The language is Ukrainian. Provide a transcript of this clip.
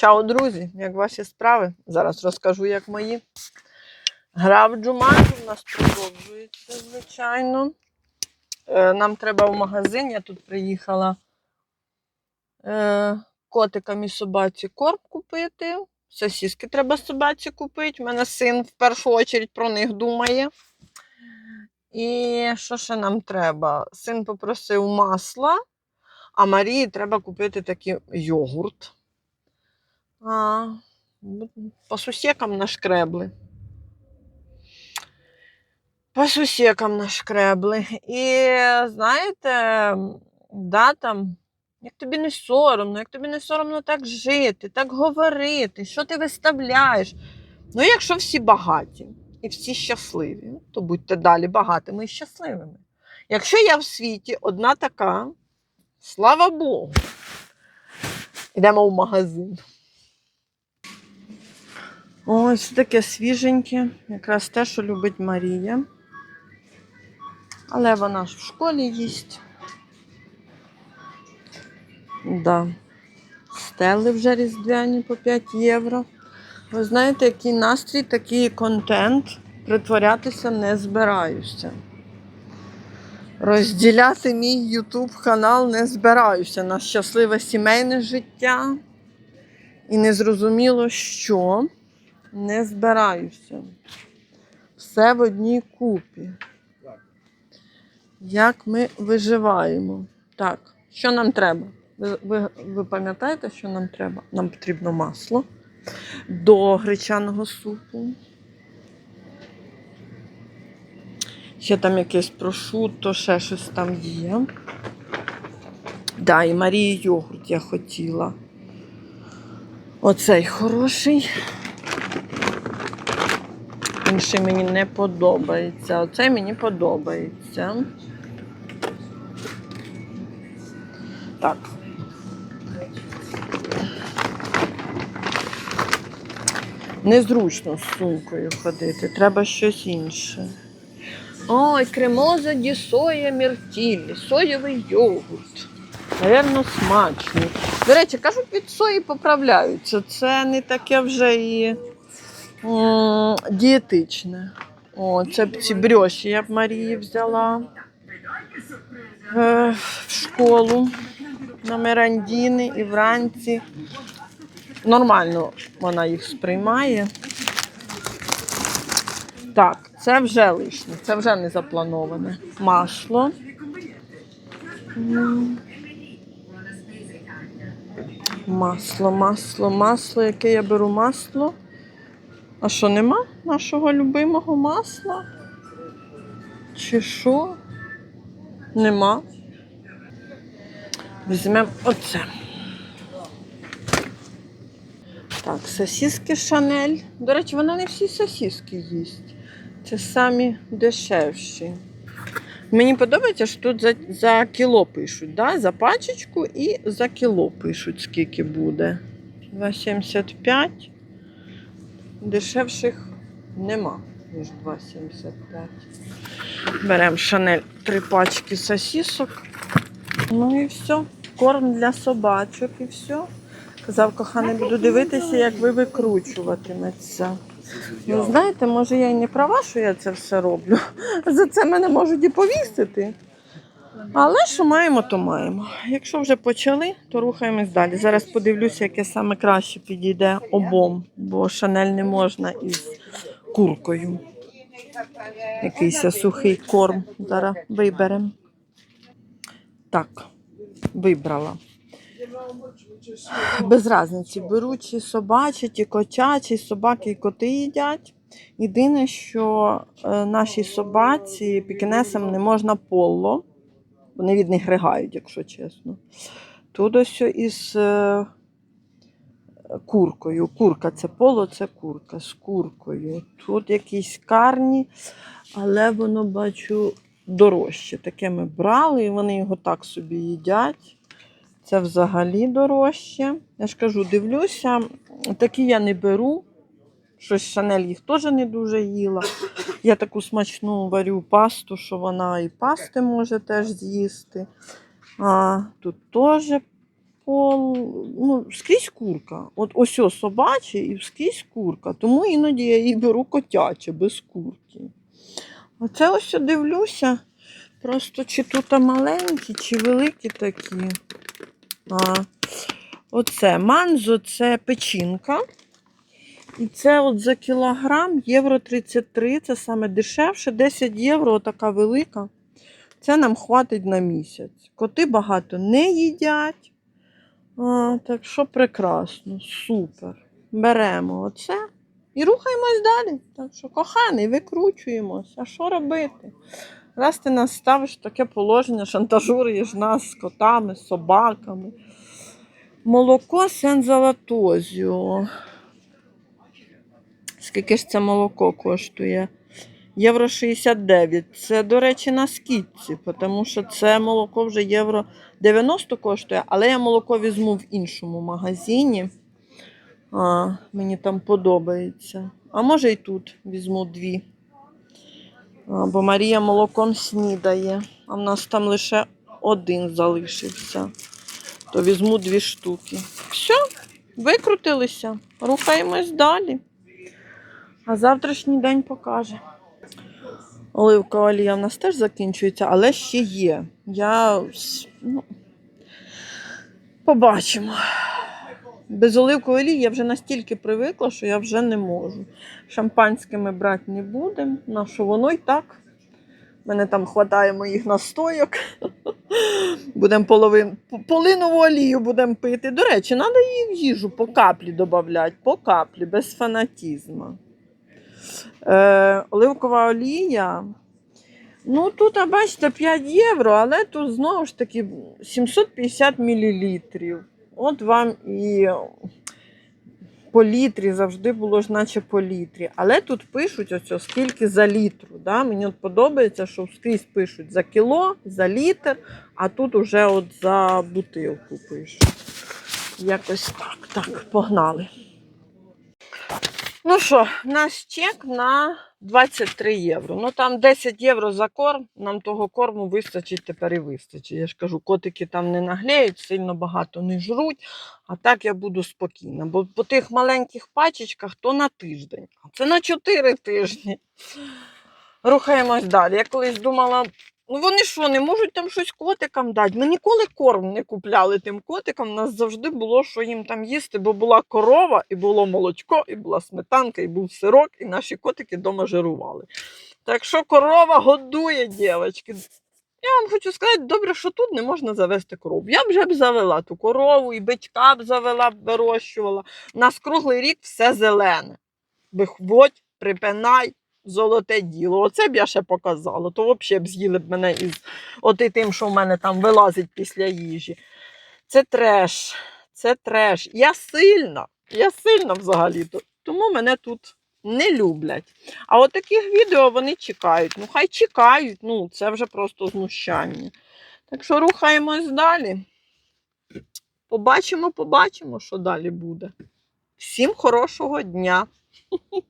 Чао, друзі! Як ваші справи? Зараз розкажу, як мої. Гра в Джуманджу у нас продовжується, звичайно. Е, Нам треба в магазин. Я тут приїхала е, котикам і собаці корм купити. Сосіски треба собаці купити. У мене син в першу чергу про них думає. І що ще нам треба? Син попросив масла, а Марії треба купити такий йогурт. А, по сусекам нашкребли. По сусекам нашкребли. І знаєте, да, там, як тобі не соромно, як тобі не соромно так жити, так говорити, що ти виставляєш. Ну, якщо всі багаті і всі щасливі, то будьте далі багатими і щасливими. Якщо я в світі одна така, слава Богу, йдемо в магазин. Ось таке свіженьке, якраз те, що любить Марія. Але вона ж в школі їсть. Да. Стели вже різдвяні по 5 євро. Ви знаєте, який настрій, такий контент. Притворятися не збираюся. Розділяти мій YouTube канал не збираюся на щасливе сімейне життя. І незрозуміло, що не збираюся. Все в одній купі. Як ми виживаємо? Так, що нам треба? Ви, ви, ви пам'ятаєте, що нам треба? Нам потрібно масло до гречаного супу. Ще там якесь прошутто, ще щось там є. Да, і Марії йогурт я хотіла. Оцей хороший. Інший мені не подобається. Оцей мені подобається. Так. Незручно з сумкою ходити, треба щось інше. Ой, кремоза ді соя міртілі, соєвий йогурт. Навірно, смачний. До речі, кажуть, від сої поправляються. Це не таке вже і дієтичне. О, це б ці брьоші я б Марії взяла е, в школу на мерандіни і вранці. Нормально вона їх сприймає. Так, це вже лишнє, це вже не заплановане. Масло. Масло, масло, масло. Яке я беру масло? А що нема нашого любимого масла? Чи що? Нема. Візьмемо оце. Так, сосиски Шанель. До речі, вона не всі сосиски їсть. Це самі дешевші. Мені подобається, що тут за, за кіло пишуть, да? за пачечку і за кіло пишуть, скільки буде. 2,75. Дешевших нема, ніж 2,75. Беремо Шанель три пачки сосисок. Ну і все. Корм для собачок і все. Казав, коханий, буду дивитися, як ви викручуватиметься. Ну, знаєте, може я і не права, що я це все роблю. За це мене можуть і повісити. Але що маємо, то маємо. Якщо вже почали, то рухаємось далі. Зараз подивлюся, яке саме краще підійде обом, бо шанель не можна із куркою. Якийсь сухий корм. Зараз виберемо. Так, вибрала. Без різниці, беру чи собачі, чи котячі, собаки і коти їдять. Єдине, що е, нашій собаці пікінесам не можна поло. Вони від них ригають, якщо чесно. Тут ось із е, куркою. Курка це поло, це курка з куркою. Тут якісь карні, але воно бачу дорожче. Таке ми брали, і вони його так собі їдять. Це взагалі дорожче. Я ж кажу, дивлюся, такі я не беру. Щось Шанель їх теж не дуже їла. Я таку смачну варю пасту, що вона і пасти може теж з'їсти. А тут теж по ну, скрізь курка. От ось о собаче і скрізь курка. Тому іноді я її беру котяче, без курки. Оце ось дивлюся. Просто чи тут маленькі, чи великі такі. А, оце манзо це печінка. І це от за кілограм євро 33, це саме дешевше, 10 євро, така велика. Це нам хватить на місяць. Коти багато не їдять. А, так що прекрасно, супер. Беремо оце і рухаємось далі. Так що, коханий, викручуємось. А що робити? Раз ти нас ставиш таке положення, шантажуєш нас з котами, з собаками. Молоко сензалатозіо. Скільки ж це молоко коштує? Євро 69. Це, до речі, на скидці, тому що це молоко вже євро 90 коштує, але я молоко візьму в іншому магазині. А, мені там подобається. А може і тут візьму дві. А, бо Марія молоком снідає. А в нас там лише один залишився. То візьму дві штуки. Все, викрутилися. Рухаємось далі. А завтрашній день покаже. Оливкова олія в нас теж закінчується, але ще є. Я ну, побачимо. Без оливкової олії я вже настільки привикла, що я вже не можу. Шампанське ми брати не будемо. На що воно й так. У мене там вистачає моїх настойок. Будемо половин, полинову олію будемо пити. До речі, треба її в їжу по каплі додати, по каплі, без фанатізму. Е, оливкова олія. Ну, тут, а бачите, 5 євро, але тут знову ж таки 750 мл. От вам і по літрі завжди було ж наче по літрі. Але тут пишуть ось скільки за літру. Да? Мені от подобається, що скрізь пишуть за кіло, за літр, а тут уже от за бутилку пишуть. Якось так. Так, погнали. Ну що, наш чек на 23 євро. Ну там 10 євро за корм, нам того корму вистачить тепер і вистачить. Я ж кажу, котики там не наглеють, сильно багато не жруть, а так я буду спокійна. Бо по тих маленьких пачечках то на тиждень, а це на 4 тижні. Рухаємось далі. Я колись думала, ну вони що, не можуть там щось котикам дати? Ми ніколи корм не купляли тим котикам. У нас завжди було, що їм там їсти, бо була корова, і було молочко, і була сметанка, і був сирок, і наші котики вдома жирували. Так що корова годує, дівчатки. Я вам хочу сказати, добре, що тут не можна завести корову. Я вже б завела ту корову, і бичка б завела, б вирощувала. У нас круглий рік все зелене. Виходь, припинай, золоте діло. Оце б я ще показала. То взагалі б з'їли б мене із оти тим, що в мене там вилазить після їжі. Це треш. Це треш. Я сильна. Я сильна взагалі. Тому мене тут не люблять. А от таких відео вони чекають. Ну, хай чекають. Ну, це вже просто знущання. Так що рухаємось далі. Побачимо, побачимо, що далі буде. Всім хорошого дня!